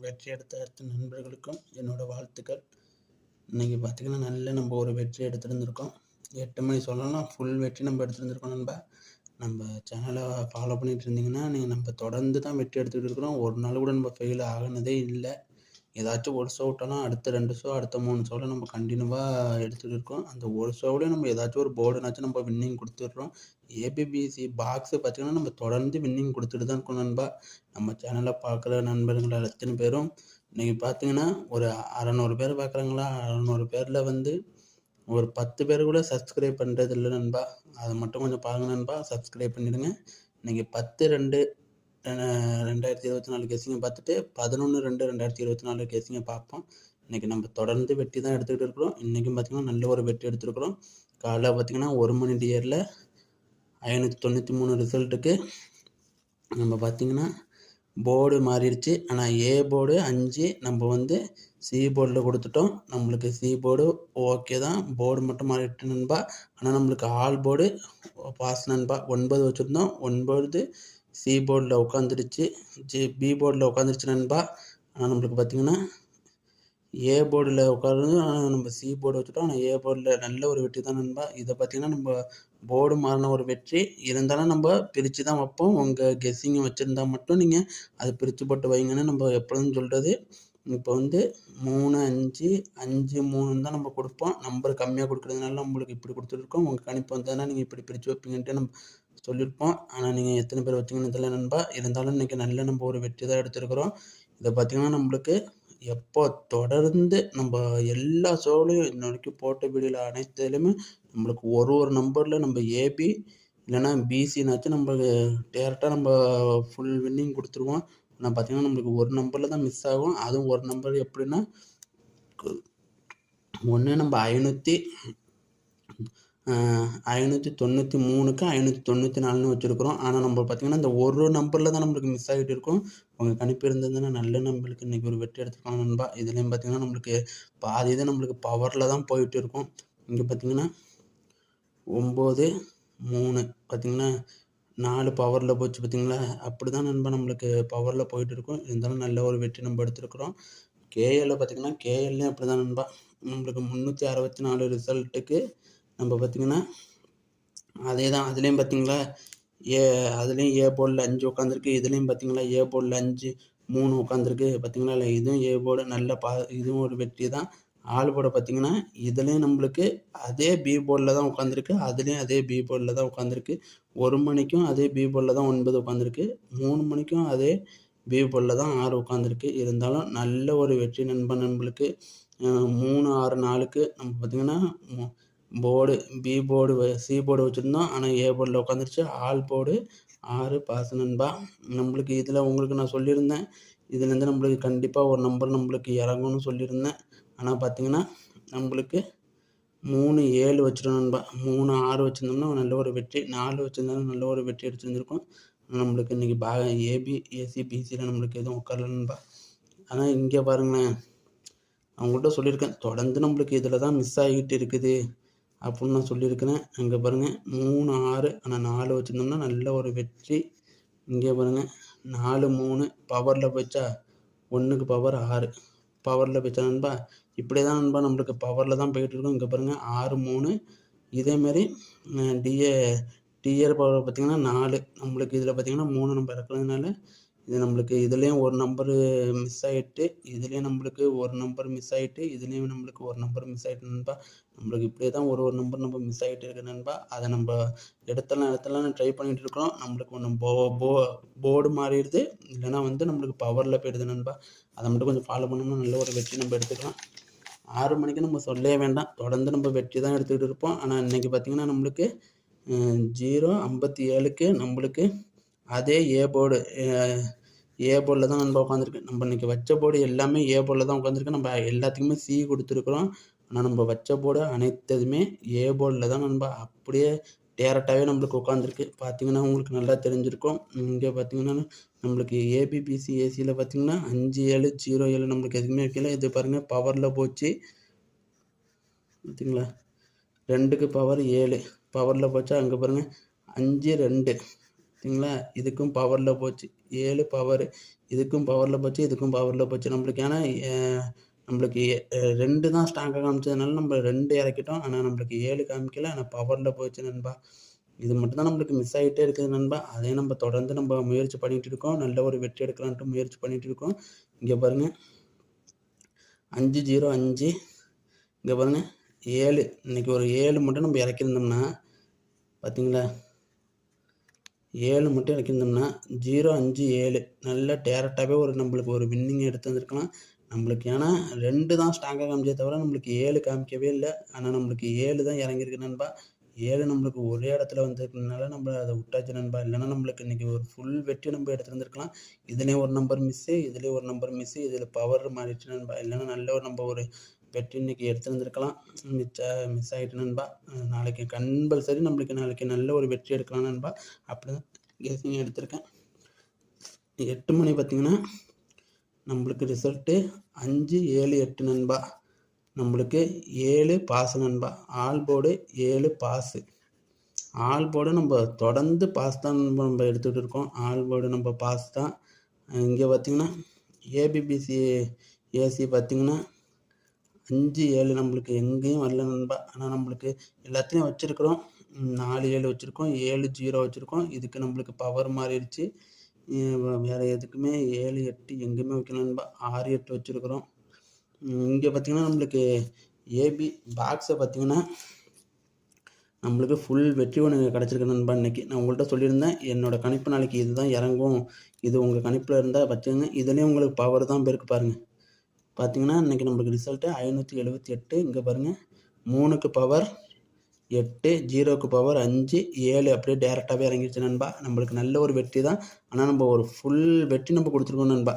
வெற்றி எடுத்த அத்தனை நண்பர்களுக்கும் என்னோடய வாழ்த்துக்கள். இன்றைக்கி பார்த்திங்கன்னா நல்ல நம்ம ஒரு வெற்றி எடுத்துருந்துருக்கோம். எட்டு மணி சொல்லலாம் ஃபுல் வெற்றி நம்ம எடுத்துருந்துருக்கோம் நண்பா. நம்ம சேனலை ஃபாலோ பண்ணிகிட்டு இருந்தீங்கன்னா நீங்கள் நம்ம தொடர்ந்து தான் வெற்றி எடுத்துகிட்டு இருக்கிறோம். ஒரு நாள் கூட நம்ம ஃபெயில் ஆகினதே இல்லை. ஏதாச்சும் ஒரு ஷோ விட்டோம்னா அடுத்த ரெண்டு ஷோ அடுத்த மூணு ஷோவில் நம்ம கண்டினியூவாக எடுத்துகிட்டு இருக்கோம். அந்த ஒரு ஷோவிலையும் நம்ம ஏதாச்சும் ஒரு போர்டுனாச்சும் நம்ம வின்னிங் கொடுத்துட்றோம். ஏபிபிசி பாக்ஸு பார்த்திங்கன்னா நம்ம தொடர்ந்து வின்னிங் கொடுத்துட்டு தான் இருக்கோம் நண்பா. நம்ம சேனலை பார்க்குற நண்பர்கள் எத்தனை பேரும்? இன்றைக்கி பார்த்தீங்கன்னா ஒரு அறநூறு பேர் பார்க்குறாங்களா அறநூறு பேரில் வந்து ஒரு பத்து பேர் கூட சப்ஸ்கிரைப் பண்ணுறது இல்லை நண்பா. அதை மட்டும் கொஞ்சம் பாருங்கள் நண்பா. சப்ஸ்கிரைப் பண்ணிடுங்க. இன்றைக்கி பத்து ரெண்டு ரெண்டாயிரத்தி இருபத்தி நாலு கேஸிங்க பார்த்துட்டு பதினொன்று ரெண்டு ரெண்டாயிரத்தி இருபத்தி நாலு கேஸிங்க பார்ப்போம். இன்றைக்கி நம்ம தொடர்ந்து வெட்டி தான் எடுத்துக்கிட்டு இருக்கிறோம். இன்றைக்கும் பார்த்திங்கன்னா நல்ல ஒரு வெட்டி எடுத்துருக்குறோம். காலைல பார்த்திங்கன்னா ஒரு மணி டியரில் ஐநூற்றி தொண்ணூற்றி மூணு ரிசல்ட்டுக்கு நம்ம பார்த்திங்கன்னா போர்டு மாறிடுச்சு. ஆனால் ஏ போர்டு அஞ்சு நம்ம வந்து சி போர்டில் கொடுத்துட்டோம். நம்மளுக்கு சி போர்டு ஓகே தான். போர்டு மட்டும் மாறிட்டு நண்பா. ஆனால் நம்மளுக்கு ஆல் போர்டு பாஸ் நண்பா. ஒன்பது வச்சுருந்தோம். ஒன்பது சி போர்டில் உட்காந்துருச்சு ஜி பி போர்டில் உட்காந்துருச்சு நண்பா. ஆனால் நம்மளுக்கு பார்த்திங்கன்னா ஏ போர்டில் உட்காந்து நம்ம சி போர்டு வச்சுட்டோம். ஆனால் ஏ போர்டில் நல்ல ஒரு வெற்றி தான் நண்பா. இதை பார்த்திங்கன்னா நம்ம போர்டு மாறின ஒரு வெற்றி. இருந்தாலும் நம்ம பிரித்து தான் வைப்போம். உங்கள் கெஸ்ஸிங்கை வச்சுருந்தா மட்டும் நீங்கள் அதை பிரித்து போட்டு வைங்கன்னு நம்ம எப்பொழுதும் சொல்கிறது இப்போ வந்து மூணு அஞ்சு அஞ்சு மூணுன்னு தான் நம்ம கொடுப்போம். நம்பர் கம்மியாக கொடுக்குறதுனால நம்மளுக்கு இப்படி கொடுத்துருக்கோம் உங்கள் கணிப்பு வந்ததுன்னா நீங்கள் இப்படி பிரித்து வைப்பீங்கன்ட்டு நம்ம சொல்லியிருப்போம். ஆனால் நீங்கள் எத்தனை பேர் வச்சிங்கன்னு தெரியல நண்பா. இருந்தாலும் இன்றைக்கி நல்ல நம்ம ஒரு வெற்றி தான் எடுத்துருக்குறோம். இதை பார்த்திங்கன்னா நம்மளுக்கு எப்போ தொடர்ந்து நம்ம எல்லா ஷோலையும் இன்ன வரைக்கும் போட்ட வீடியோவில் அனைத்துலேயுமே நம்மளுக்கு ஒரு ஒரு நம்பரில் நம்ம ஏபி இல்லைன்னா பிசினாச்சும் நம்மளுக்கு டேரெக்டாக நம்ம ஃபுல் வின்னிங் கொடுத்துருவோம். ஆனால் பார்த்திங்கன்னா நம்மளுக்கு ஒரு நம்பரில் தான் மிஸ் ஆகும். அதுவும் ஒரு நம்பர் எப்படின்னா ஒன்று நம்ம ஐநூற்றி ஐநூற்றி தொண்ணூற்றி மூணுக்கு ஐநூற்றி தொண்ணூற்றி நாலுன்னு வச்சுருக்குறோம். ஆனால் நம்ம பார்த்திங்கன்னா இந்த ஒரு நம்பரில் தான் நம்மளுக்கு மிஸ் ஆகிட்டு இருக்கும். உங்கள் கணிப்பு இருந்ததுன்னா நல்ல நம்பளுக்கு இன்றைக்கி ஒரு வெற்றி எடுத்துக்கலாம் நண்பா. இதுலேயும் பார்த்திங்கன்னா நம்மளுக்கு பாதி தான் நம்மளுக்கு பவரில் தான் போயிட்டு இருக்கும். இங்கே பார்த்திங்கன்னா ஒம்பது மூணு பார்த்திங்கன்னா நாலு பவரில் போச்சு பார்த்திங்களா அப்படி தான் நண்பா நம்மளுக்கு பவரில் போயிட்டு இருக்கும். இருந்தாலும் நல்ல ஒரு வெற்றி நம்ம எடுத்துருக்குறோம். கேஎல்ல பார்த்திங்கன்னா கேஎல்லையும் அப்படி தான் நண்பா. நம்மளுக்கு முந்நூற்றி அறுபத்தி நாலு ரிசல்ட்டுக்கு நம்ம பார்த்திங்கன்னா அதே தான் அதுலேயும் பார்த்திங்களா ஏ அதுலேயும் ஏ போர்டில் அஞ்சு உட்காந்துருக்கு இதுலேயும் பார்த்திங்களா ஏ போர்டில் அஞ்சு மூணு உட்காந்துருக்கு பார்த்திங்களா இல்லை இதுவும் ஏ போர்டு நல்ல பா இதுவும் ஒரு வெற்றி தான். ஆள் போர்டை பார்த்திங்கன்னா இதுலேயும் நம்மளுக்கு அதே பி போர்டில் தான் உட்காந்துருக்கு அதுலேயும் அதே பி போர்டில் தான் உட்காந்துருக்கு ஒரு மணிக்கும் அதே பி போர்டில் தான் ஒன்பது உட்காந்துருக்கு மூணு மணிக்கும் அதே பி போர்டில் தான் ஆறு உட்காந்துருக்கு இருந்தாலும் நல்ல ஒரு வெற்றி நண்பன் நம்மளுக்கு. மூணு ஆறு நாளுக்கு நம்ம பார்த்திங்கன்னா board B board C board வச்சுருந்தோம். ஆனால் ஏ போர்டில் உட்காந்துருச்சு ஆல் போர்டு ஆறு பாஸ் நண்பா. நம்மளுக்கு இதில் உங்களுக்கு நான் சொல்லியிருந்தேன். இதுலேருந்து நம்மளுக்கு கண்டிப்பாக ஒரு நம்பர் நம்மளுக்கு இறங்கும்னு சொல்லியிருந்தேன். ஆனால் பார்த்தீங்கன்னா நம்மளுக்கு மூணு ஏழு வச்சுருந்தோம் நண்பா. மூணு ஆறு வச்சுருந்தோம்னா நல்ல ஒரு வெற்றி. நாலு வச்சுருந்தாலும் நல்ல ஒரு வெற்றி எடுத்துருந்துருக்கோம் நம்மளுக்கு இன்றைக்கி பா ஏபி ஏசி பிசியில் நம்மளுக்கு எதுவும் உட்காரல நண்பா. ஆனால் இங்கே பாருங்களேன். அவங்கள்ட்ட சொல்லியிருக்கேன். தொடர்ந்து நம்மளுக்கு இதில் தான் மிஸ் ஆகிட்டு இருக்குது. அப்படின்னு நான் சொல்லியிருக்கிறேன். அங்கே பாருங்கள் மூணு ஆறு ஆனால் நாலு வச்சுருந்தோம்னா நல்ல ஒரு வெற்றி. இங்கே பாருங்கள் நாலு மூணு பவரில் போச்சா? ஒன்றுக்கு பவர் ஆறு. பவரில் போச்சா நண்பா? இப்படி தான் நண்பா நம்மளுக்கு பவரில் தான் போயிட்டுருக்கோம் இங்கே பாருங்கள் ஆறு மூணு. இதேமாரி டிஏ டிஆர் பவர் பார்த்திங்கன்னா நாலு. நம்மளுக்கு இதில் பார்த்திங்கன்னா மூணு நம்ம இருக்கிறதுனால இது நம்மளுக்கு இதுலேயும் ஒரு நம்பரு மிஸ் ஆகிட்டு இதுலேயும் நம்மளுக்கு ஒரு நம்பர் மிஸ் ஆகிட்டு இதுலேயும் நம்மளுக்கு ஒரு நம்பர் மிஸ் ஆகிட்டு நண்பா. நம்மளுக்கு இப்படியே தான் ஒரு ஒரு நம்பர் நம்ம மிஸ் ஆகிட்டு இருக்கு நண்பா. அதை நம்ம இடத்தெல்லாம் இடத்தெல்லாம் ட்ரை பண்ணிகிட்டு இருக்கிறோம். நம்மளுக்கு ஒன்று போ போ போர்டு மாறிடுது. இல்லைனா வந்து நம்மளுக்கு பவரில் போயிடுது நண்பா. அதை மட்டும் கொஞ்சம் ஃபாலோ பண்ணோம்னா நல்ல ஒரு வெற்றி நம்ம எடுத்துக்கலாம். ஆறு மணிக்கு நம்ம சொல்லவே வேண்டாம். தொடர்ந்து நம்ம வெற்றி தான் எடுத்துக்கிட்டு இருப்போம். ஆனால் இன்றைக்கி பார்த்திங்கன்னா நம்மளுக்கு ஜீரோ ஐம்பத்தி ஏழுக்கு நம்மளுக்கு அதே ஏ போர்டு ஏ போர்டில் தான் நம்ம உட்காந்துருக்கு நம்ம இன்றைக்கி வச்ச போர்டு எல்லாமே ஏ போர்டில் தான் உட்காந்துருக்கு நம்ம எல்லாத்துக்குமே சி கொடுத்துருக்குறோம். ஆனால் நம்ம வச்ச போர்டு அனைத்ததுமே ஏ போர்டில் தான் நம்ம அப்படியே டேரெக்டாகவே நம்மளுக்கு உட்காந்துருக்கு பார்த்தீங்கன்னா உங்களுக்கு நல்லா தெரிஞ்சிருக்கும். இங்கே பார்த்தீங்கன்னா நம்மளுக்கு ஏபிபிசி ஏசியில் பார்த்தீங்கன்னா அஞ்சு ஏழு ஜீரோ ஏழு நம்மளுக்கு எதுவுமே வைக்கல இது பாருங்கள் பவரில் போச்சு. பார்த்தீங்களா ரெண்டுக்கு பவர் ஏழு. பவரில் போச்சா அங்கே பாருங்கள் அஞ்சு ரெண்டு. சரிங்களா இதுக்கும் பவரில் போச்சு. ஏழு பவர் இதுக்கும் பவரில் போச்சு இதுக்கும் பவரில் போச்சு. நம்மளுக்கு ஏன்னா நம்மளுக்கு ரெண்டு தான் ஸ்ட்ராங்காக காமிச்சதுனால நம்ம ரெண்டு இறக்கிட்டோம். ஆனால் நம்மளுக்கு ஏழு காமிக்கல. ஆனால் பவரில் போச்சு நண்பா. இது மட்டும் தான் நம்மளுக்கு மிஸ் ஆகிட்டே இருக்குது நண்பா. அதே நம்ம தொடர்ந்து நம்ம முயற்சி பண்ணிகிட்டு இருக்கோம். நல்ல ஒரு வெற்றி எடுக்கலான்ட்டு முயற்சி பண்ணிகிட்டு இருக்கோம். இங்கே பாருங்கள் அஞ்சு ஜீரோ அஞ்சு. இங்கே பாருங்கள் ஏழு. இன்றைக்கி ஒரு ஏழு மட்டும் நம்ம இறக்கியிருந்தோம்னா பார்த்தீங்களா? ஏழு மட்டும் இறக்கியிருந்தோம்னா ஜீரோ அஞ்சு ஏழு. நல்ல டேரெக்டாகவே ஒரு நம்மளுக்கு ஒரு வின்னிங் எடுத்து வந்திருக்கலாம். நம்மளுக்கு ஏன்னா ரெண்டு தான் ஸ்ட்ராங்காக காமிச்சே தவிர நம்மளுக்கு ஏழு காமிக்கவே இல்லை. ஆனால் நம்மளுக்கு ஏழு தான் இறங்கியிருக்கு நண்பா. ஏழு நம்மளுக்கு ஒரே இடத்துல வந்திருக்கனால நம்ம அதை விட்டாச்சு நண்பா. இல்லைன்னா நம்மளுக்கு இன்றைக்கி ஒரு ஃபுல் வெற்றி நம்ம எடுத்துருந்துருக்கலாம் இதுலேயும் ஒரு நம்பர் மிஸ்ஸு இதுலேயும் ஒரு நம்பர் மிஸ்ஸு இதில் பவர் மாறிடுச்சு நண்பா. இல்லைன்னா நல்ல ஒரு நம்ம ஒரு வெற்றி இன்றைக்கி எடுத்துருந்துருக்கலாம். மிச்ச மிஸ் ஆகிட்டு நண்பா. நாளைக்கு கம்பல்சரி நம்மளுக்கு நாளைக்கு நல்ல ஒரு வெற்றி எடுக்கலாம் நண்பா. அப்படி தான் கேசிங் எடுத்திருக்கேன். எட்டு மணி பார்த்திங்கன்னா நம்மளுக்கு ரிசல்ட்டு அஞ்சு ஏழு எட்டு நண்பா. நம்மளுக்கு ஏழு பாஸ் நண்பா. ஆல் போர்டு ஏழு பாஸு ஆல் போர்டு நம்ம தொடர்ந்து பாஸ் தான் நண்பா நம்ம எடுத்துகிட்டு இருக்கோம். ஆல் போர்டு நம்ம பாஸ் தான். இங்கே பார்த்தீங்கன்னா ஏபிபிசி ஏசி பார்த்தீங்கன்னா அஞ்சு ஏழு நம்மளுக்கு எங்கேயும் வரல நண்பா. ஆனால் நம்மளுக்கு எல்லாத்துலேயும் வச்சுருக்குறோம். நாலு ஏழு வச்சுருக்கோம். ஏழு ஜீரோ வச்சுருக்கோம். இதுக்கு நம்மளுக்கு பவர் மாறிடுச்சு. வேறு எதுக்குமே ஏழு எட்டு எங்கேயுமே வைக்கணும் நண்பா. ஆறு எட்டு வச்சுருக்குறோம். இங்கே பார்த்தீங்கன்னா நம்மளுக்கு ஏபி பாக்ஸை பார்த்தீங்கன்னா நம்மளுக்கு ஃபுல் வெற்றி ஒன்று கிடச்சிருக்கு நண்பா இன்னைக்கு. நான் உங்கள்கிட்ட சொல்லியிருந்தேன். என்னோட கணிப்பு நாளைக்கு இதுதான் இறங்கும். இது உங்கள் கணிப்பில் இருந்தால் வச்சுங்க இதுலேயும் உங்களுக்கு பவர் தான் பேருக்கு பாருங்கள் பார்த்திங்கன்னா இன்றைக்கி நம்மளுக்கு ரிசல்ட்டு ஐநூற்றி எழுபத்தி எட்டு. இங்கே பாருங்கள் மூணுக்கு பவர் எட்டு ஜீரோக்கு பவர் அஞ்சு ஏழு. அப்படியே டேரெக்டாகவே இறங்கிடுச்சு நண்பா. நம்மளுக்கு நல்ல ஒரு வெற்றி தான். ஆனால் நம்ம ஒரு ஃபுல் வெற்றி நம்ம கொடுத்துருக்கோம் நண்பா.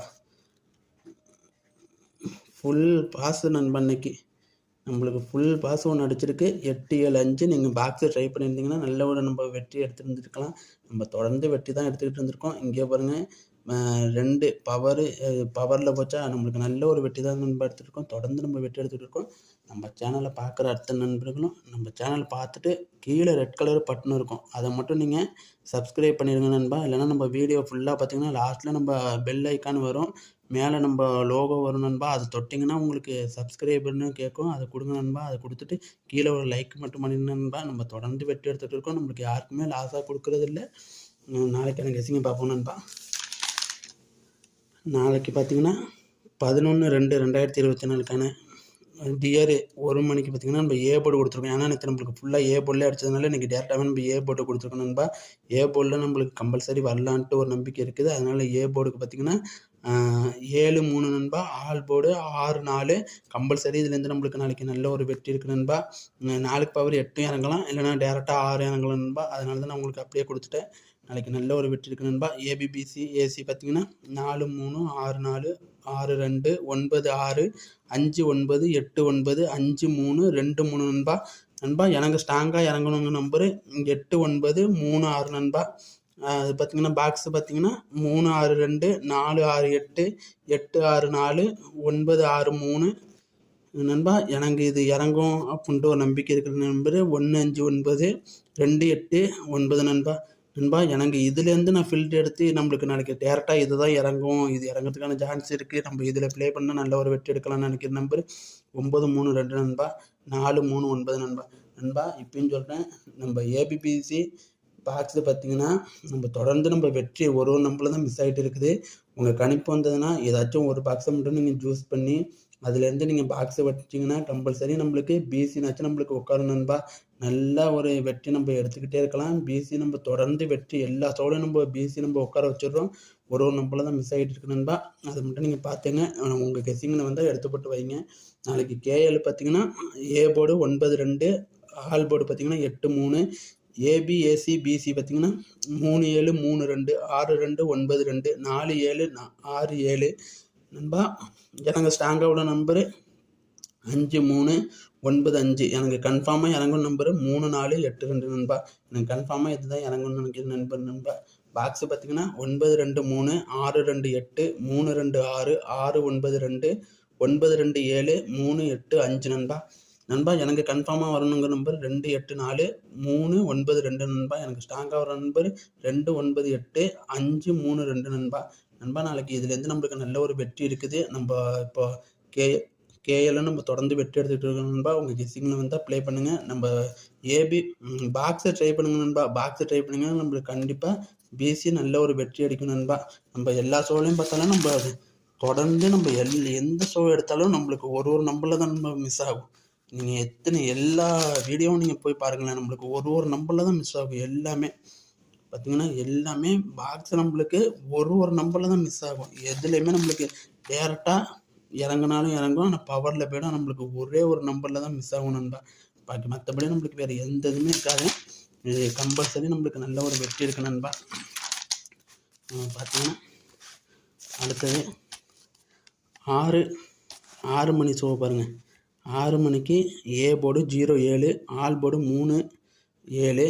ஃபுல் பாஸ் நண்பா இன்னைக்கு. நம்மளுக்கு ஃபுல் பாஸ் ஒன்று அடிச்சிருக்கு. எட்டு ஏழு அஞ்சு. நீங்கள் பாக்ஸை ட்ரை பண்ணியிருந்தீங்கன்னா நல்ல ஒரு நம்ம வெற்றி எடுத்துருந்துருக்கலாம். நம்ம தொடர்ந்து வெற்றி தான் எடுத்துக்கிட்டு இருந்திருக்கோம். இங்கே பாருங்கள் ரெண்டு பவரு பவரில் போச்சா நம்மளுக்கு நல்ல ஒரு வெற்றி தான் நண்பா எடுத்துருக்கோம் தொடர்ந்து நம்ம வெற்றி எடுத்துகிட்டு இருக்கோம் நம்ம சேனலை பார்க்குற அடுத்த நண்பர்களும் நம்ம சேனல் பார்த்துட்டு கீழே ரெட் கலர் பட்டன் இருக்கும். அதை மட்டும் நீங்கள் சப்ஸ்கிரைப் பண்ணிடுங்க நண்பா. இல்லைன்னா நம்ம வீடியோ ஃபுல்லாக பார்த்தீங்கன்னா லாஸ்ட்டில் நம்ம பெல் ஐக்கான் வரும். மேலே நம்ம லோகோ வரும் நண்பா. அது தொட்டிங்கன்னா உங்களுக்கு சப்ஸ்கிரைபர்னு கேட்கும். அதை கொடுங்க நண்பா. அதை கொடுத்துட்டு கீழே ஒரு லைக் மட்டும் பண்ணிடுங்க நண்பா. நம்ம தொடர்ந்து வெற்றி எடுத்துகிட்டு இருக்கோம் நம்மளுக்கு யாருக்குமே லாஸாக கொடுக்குறதில்ல. நாளைக்கு எனக்கு எசிங்க பார்ப்போம் நண்பா. நாளைக்கு பார்த்தீங்கன்னா பதினொன்று ரெண்டு ரெண்டாயிரத்தி இருபத்தி நாலுக்கான டிஆர் ஒரு மணிக்கு பார்த்தீங்கன்னா நம்ம ஏ போர்டு கொடுத்துருக்கோம். ஏன்னா நேற்று நம்மளுக்கு ஃபுல்லாக ஏ போர்டில் அடிச்சதுனால இன்றைக்கி டேரெக்டாகவே நம்ம ஏ போர்டு கொடுத்துருக்கோம் நண்பா. ஏ போர்டில் நம்மளுக்கு கம்பல்சரி வரலான்ட்டு ஒரு நம்பிக்கை இருக்குது. அதனால் ஏ போர்டுக்கு பார்த்தீங்கன்னா ஏழு மூணு நண்பா ஆல் போர்டு ஆறு நாலு கம்பல்சரி இதுலேருந்து நம்மளுக்கு நாளைக்கு நல்ல ஒரு வெற்றி இருக்குது நண்பா. உம், நாலுக்கு பவர் எட்டும் இறங்கலாம். இல்லைனா டேரெக்டாக ஆறு இறங்கலாம் நண்பா. அதனால தான் நான் உங்களுக்கு அப்படியே கொடுத்துட்டேன். நாளைக்கு நல்ல ஒரு வெற்றி இருக்கு நண்பா. ஏபிபிசி ஏசி பார்த்தீங்கன்னா நாலு மூணு ஆறு நாலு ஆறு ரெண்டு ஒன்பது ஆறு அஞ்சு ஒன்பது எட்டு ஒன்பது அஞ்சு மூணு ரெண்டு மூணு நண்பா. நண்பா எனக்கு ஸ்ட்ராங்காக இறங்கணுங்க நம்பரு எட்டு ஒன்பது மூணு ஆறு நண்பா. அது பார்த்தீங்கன்னா பாக்ஸு பார்த்தீங்கன்னா மூணு ஆறு ரெண்டு நாலு ஆறு எட்டு எட்டு ஆறு நாலு ஒன்பது ஆறு மூணு. நண்பா எனக்கு இது இறங்கும் அப்படின்ட்டு ஒரு நம்பிக்கை இருக்கிற நண்பர். ஒன்று அஞ்சு ஒன்பது ரெண்டு எட்டு ஒன்பது நண்பா. நண்பா எனக்கு இதுலேருந்து நான் ஃபில்ட் எடுத்து நம்மளுக்கு நாளைக்கு டேரெக்டாக இது தான் இறங்கும். இது இறங்கிறதுக்கான சான்ஸ் இருக்குது நம்ம இதில் ப்ளே பண்ணால் நல்ல ஒரு வெற்றி எடுக்கலாம்னு நினைக்கிற நம்பர் ஒம்பது மூணு ரெண்டு நண்பா. நாலு மூணு ஒன்பது நண்பா. நண்பா இப்பயும் சொல்கிறேன் நம்ம ஏபிபிசி பாக்ஸில் பார்த்தீங்கன்னா நம்ம தொடர்ந்து நம்ம வெற்றி ஒரு ஒரு நம்பரில் தான் மிஸ் ஆகிட்டு இருக்குது. உங்கள் கணிப்பு வந்ததுன்னா ஏதாச்சும் ஒரு பாக்ஸை மட்டும் நீங்கள் ஜூஸ் பண்ணி அதுலேருந்து நீங்கள் பாக்ஸை வச்சிங்கன்னா கம்பல்சரி நம்மளுக்கு பிசினாச்சும் நம்மளுக்கு உட்காரும் நண்பா. நல்ல ஒரு வெற்றி நம்ம எடுத்துக்கிட்டே இருக்கலாம். பிசி நம்ம தொடர்ந்து வெற்றி எல்லா சோழையும் நம்ம பிசி நம்ம உட்கார வச்சிடுறோம். ஒரு ஒரு நம்மள தான் மிஸ் ஆகிட்டு இருக்கு நண்பா. அது மட்டும் நீங்கள் பார்த்துங்க உங்கள் கெஸிங்கில் வந்தால் எடுத்து போட்டு வைங்க. நாளைக்கு கேஎல் பார்த்தீங்கன்னா ஏ போர்டு ஒன்பது ரெண்டு ஆல் போர்டு பார்த்தீங்கன்னா எட்டு மூணு ஏபி ஏசி பிசி பார்த்தீங்கன்னா மூணு ஏழு மூணு ரெண்டு ஆறு ரெண்டு ஒன்பது ரெண்டு நாலு ஏழு ஆறு ஏழு. நண்பா எனக்கு ஸ்ட்ராங்காக உள்ள நம்பரு அஞ்சு மூணு ஒன்பது அஞ்சு. எனக்கு கன்ஃபார்மாக இறங்கும் நம்பரு மூணு நாலு எட்டு ரெண்டு நண்பா. எனக்கு கன்ஃபார்மாக இதுதான் இறங்கும்னு நினைக்கிற நண்பர் நண்பா. பாக்ஸ் பார்த்தீங்கன்னா ஒன்பது ரெண்டு மூணு ஆறு ரெண்டு எட்டு மூணு ரெண்டு ஆறு ஆறு ஒன்பது ரெண்டு ஒன்பது ரெண்டு ஏழு மூணு எட்டு அஞ்சு நண்பா. நண்பா எனக்கு கன்ஃபார்மாக வரணுங்கிற நம்பர் ரெண்டு எட்டு நாலு மூணு ஒன்பது ரெண்டு நண்பா. எனக்கு ஸ்ட்ராங்காக வர நம்பர் ரெண்டு ஒன்பது எட்டு அஞ்சு மூணு ரெண்டு நண்பா. நண்பா நாளைக்கு இதுலேருந்து நம்மளுக்கு நல்ல ஒரு வெற்றி இருக்குது? நம்ம இப்போ கே கேஎல்ல நம்ம தொடர்ந்து வெற்றி எடுத்துகிட்டு இருக்கோம் நண்பா. உங்கள் கெஸ்ஸிங்கில் வந்தால் ப்ளே பண்ணுங்கள் நம்ம ஏபி பாக்ஸை ட்ரை பண்ணுங்க நண்பா. பாக்ஸை ட்ரை பண்ணுங்க. நம்மளுக்கு கண்டிப்பாக பிசி நல்ல ஒரு வெற்றி அடிக்கும் நண்பா. நம்ம எல்லா ஷோலையும் பார்த்தாலும் நம்ம அது தொடர்ந்து நம்ம எல் எந்த ஷோ எடுத்தாலும் நம்மளுக்கு ஒரு ஒரு நம்பரில் தான் நம்ம மிஸ் ஆகும். நீங்கள் எத்தனை எல்லா வீடியோவும் நீங்கள் போய் பாருங்களேன். நம்மளுக்கு ஒரு ஒரு நம்பரில் தான் மிஸ் ஆகும் எல்லாமே. பார்த்தீங்கன்னா எல்லாமே பாக்ஸ் நம்மளுக்கு ஒரு ஒரு நம்பரில் தான் மிஸ் ஆகும். எதுலேயுமே நம்மளுக்கு டேரெக்டாக இறங்குனாலும் இறங்கும் ஆனால் பவரில் போய்டும். நம்மளுக்கு ஒரே ஒரு நம்பரில் தான் மிஸ் ஆகும் நண்பா. பாக்கி மற்றபடி நம்மளுக்கு வேறு எந்த இதுவுமே இருக்காது. இது கம்பல்சரி நம்மளுக்கு நல்ல ஒரு வெற்றி இருக்கு நண்பா. பார்த்தீங்கன்னா அடுத்தது ஆறு ஆறு மணி ஷோ பாருங்கள் ஆறு மணிக்கு ஏ போர்டு ஜீரோ ஏழு ஆல் போர்டு மூணு ஏழு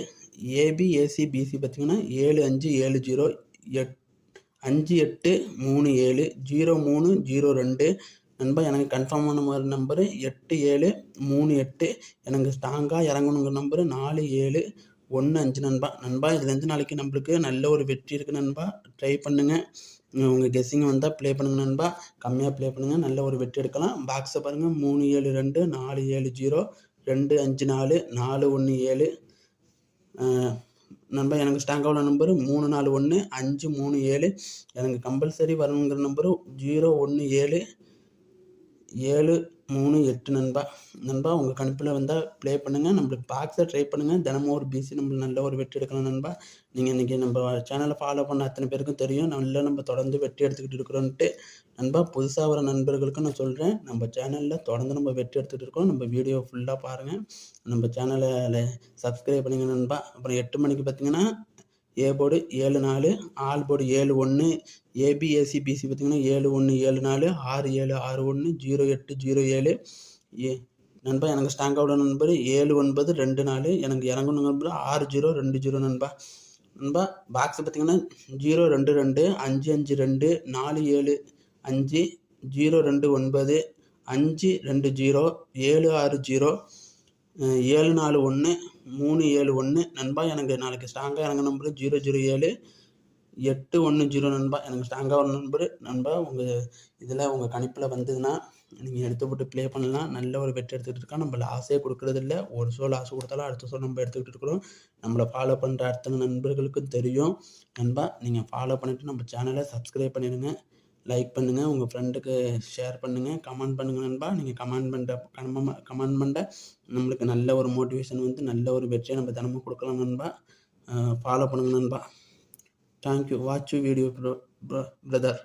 ஏபி ஏசி பிசி பார்த்திங்கன்னா ஏழு அஞ்சு ஏழு ஜீரோ எட் அஞ்சு எட்டு மூணு ஏழு ஜீரோ மூணு ஜீரோ ரெண்டு. நண்பா எனக்கு கன்ஃபார்மான மாதிரி நம்பரு எட்டு ஏழு மூணு எட்டு. எனக்கு ஸ்ட்ராங்காக இறங்கணுங்கிற நம்பரு நாலு ஏழு ஒன்று அஞ்சு நண்பா. நண்பா இதுலேருந்து நாளைக்கு நம்மளுக்கு நல்ல ஒரு வெற்றி இருக்குது நண்பா? ட்ரை பண்ணுங்கள் உங்கள் கெஸ்ஸிங் வந்தால் ப்ளே பண்ணுங்கள் நண்பா. கம்மியாக ப்ளே பண்ணுங்கள் நல்ல ஒரு வெற்றி எடுக்கலாம். பாக்ஸை பாருங்கள் மூணு ஏழு ரெண்டு நாலு ஏழு ஜீரோ ரெண்டு அஞ்சு நாலு நாலு ஒன்று ஏழு. நண்பா எனக்கு ஸ்டாங்காவோட நம்பரு மூணு நாலு ஒன்று அஞ்சு மூணு ஏழு. எனக்கு கம்பல்சரி வரணுங்கிற நம்பரு ஜீரோ ஒன்று ஏழு ஏழு மூணு எட்டு நண்பா. நண்பா உங்கள் கணிப்பில் வந்தால் ப்ளே பண்ணுங்கள் நம்மளுக்கு பாக்ஸை ட்ரை பண்ணுங்கள் தினமும் ஒரு பிசி நம்ம நல்ல ஒரு வெற்றி எடுக்கலாம் நண்பா. நீங்கள் இன்றைக்கி நம்ம சேனலை ஃபாலோ பண்ண அத்தனை பேருக்கும் தெரியும். நல்லா நம்ம தொடர்ந்து வெற்றி எடுத்துக்கிட்டு இருக்கிறோன்ட்டு நண்பா புதுசாக வர நண்பர்களுக்கும் நான் சொல்கிறேன் நம்ம சேனலில் தொடர்ந்து நம்ம வெற்றி எடுத்துகிட்டு இருக்கோம். நம்ம வீடியோ ஃபுல்லாக பாருங்கள் நம்ம சேனலில் சப்ஸ்கிரைப் பண்ணிங்க நண்பா. அப்புறம் எட்டு மணிக்கு பார்த்தீங்கன்னா ஏ போர்டு ஏழு நாலு ஆல் போர்டு ஏழு ஒன்று ஏபிஎஸ்சி பிசி பார்த்திங்கன்னா ஏழு ஒன்று ஏழு நாலு ஆறு ஏழு ஆறு ஒன்று ஜீரோ எட்டு ஜீரோ ஏழு. ஏ நண்பா எனக்கு ஸ்ட்ராங்காக நண்பர் ஏழு ஒன்பது ரெண்டு நாலு. எனக்கு இறங்கணும் நண்பர் ஆறு ஜீரோ ரெண்டு ஜீரோ நண்பா. நண்பா பாக்ஸ் பார்த்திங்கன்னா ஜீரோ ரெண்டு ரெண்டு அஞ்சு அஞ்சு ரெண்டு நாலு ஏழு அஞ்சு ஜீரோ ரெண்டு ஒன்பது அஞ்சு ரெண்டு ஜீரோ ஏழு ஆறு ஜீரோ ஏழு நாலு ஒன்று மூணு ஏழு ஒன்று நண்பா எனக்கு நாளைக்கு ஸ்ட்ராங்காக எனக்கு நம்பரு ஜீரோ ஜீரோ ஏழு எட்டு ஒன்று ஜீரோ நண்பா. எனக்கு ஸ்ட்ராங்காக ஒரு நண்பர் நண்பா உங்கள் இதில் உங்கள் கணிப்பில் வந்ததுன்னா நீங்கள் எடுத்து போட்டு ப்ளே பண்ணலாம். நல்ல ஒரு வெற்றி எடுத்துகிட்டு இருக்கோம். நம்ம லாஸே கொடுக்குறது இல்லை. ஒரு ஷோ லாஸ் கொடுத்தாலும் அடுத்த ஷோ நம்ம எடுத்துக்கிட்டு இருக்கிறோம். நம்மளை ஃபாலோ பண்ணுற அத்தனை நண்பர்களுக்கும் தெரியும். நண்பா நீங்கள் ஃபாலோ பண்ணிவிட்டு நம்ம சேனலை சப்ஸ்கிரைப் பண்ணிடுங்க. லைக் பண்ணுங்கள் உங்கள் ஃப்ரெண்டுக்கு ஷேர் பண்ணுங்கள் கமெண்ட் பண்ணுங்கள் நண்பா. நீங்கள் கமெண்ட் பண்ணுற கமெண்ட் கமெண்ட் பண்ண நம்மளுக்கு நல்ல ஒரு மோட்டிவேஷன் வந்து நல்ல ஒரு வெற்றியை நம்ம தினமும் கொடுக்கலாம் நண்பா. ஃபாலோ பண்ணுங்கள் நண்பா. Thank you watch video bro brother